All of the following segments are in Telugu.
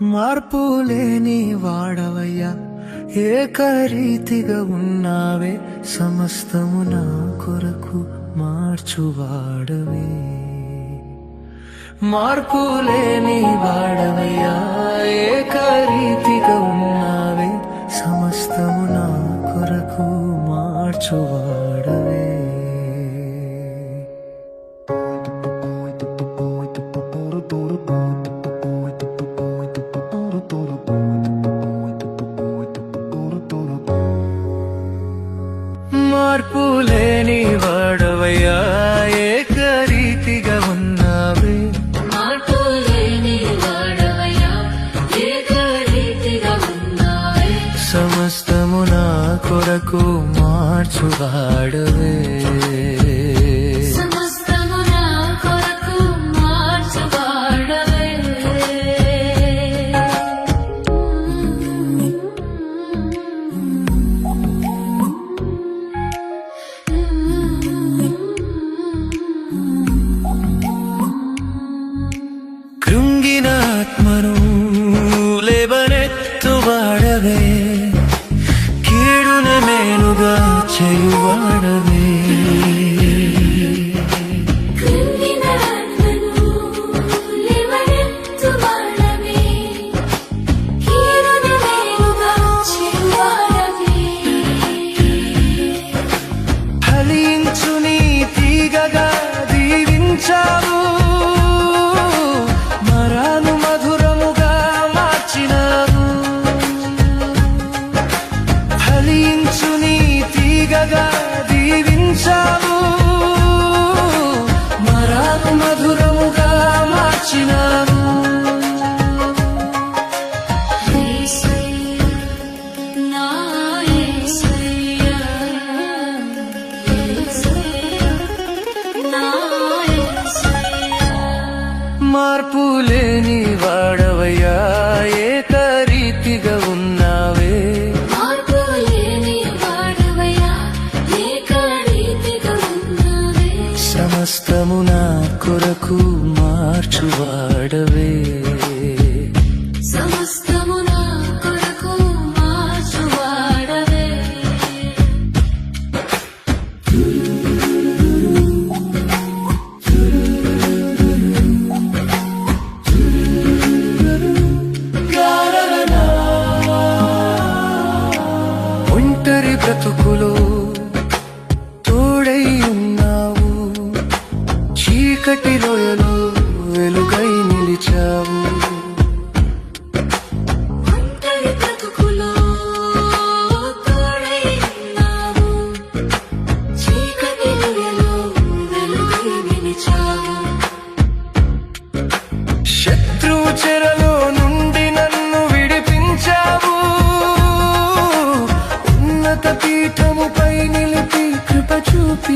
మార్పు లేని వాడవయ్యా ఏకరీతిగా ఉన్నావే సమస్తము నా కొరకు మార్చువాడవే మార్పు లేని వాడవయ్యా ఏకరీతిగా ఉన్నావే సమస్తము నా కొరకు మార్చువాడవే சுவாடவே చేయువాడవే. మార్పు లేని వాడవయ్యా ఏకరీతిగా ఉన్నావే. సమస్తము కొరకు కొరకు మార్చువాడవే. బ్రతుకులో తోడై ఉన్నావు. చీకటి లోయలో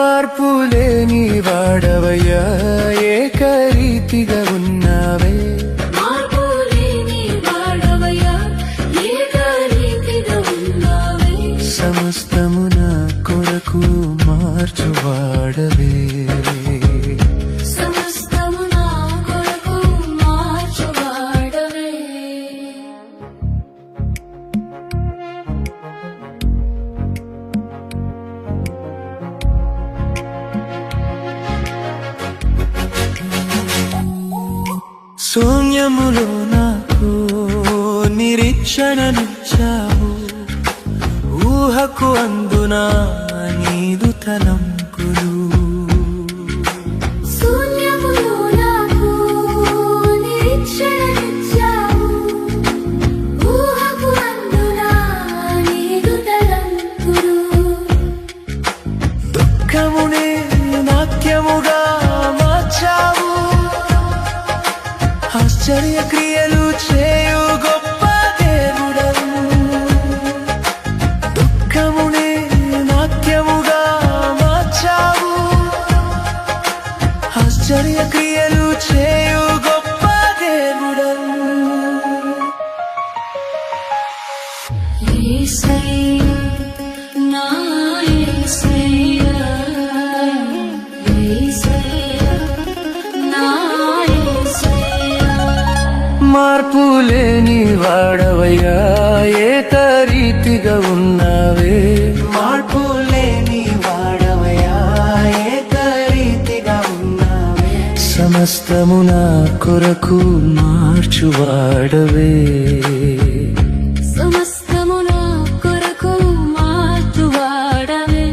మార్పు లేని వాడవయ్యా ఏకరీతిగా ఉన్నావే. సమస్తమున నా కొరకు మార్చువాడవే. శూన్యములో నాకు నిరీక్షణనిచ్చావు. ఊహకు అందున నీదు తలంపులు. దుఃఖమునే ఆశ్చర్య క్రియలు చేయు గొప్ప దేవుడవు. దుఃఖమునే నాట్యముగా మార్చావు. ఆశ్చర్య క్రియలు చేయు గొప్ప దేవుడవు. ఈ మార్పు లేని వాడవయ్యా ఏకరీతిగా ఉన్నావే మార్పు లేని వాడవయ్యా ఏకరీతిగా ఉన్నావే సమస్తము నా కొరకు మార్చువాడవే సమస్తము నా కొరకు మార్చువాడవే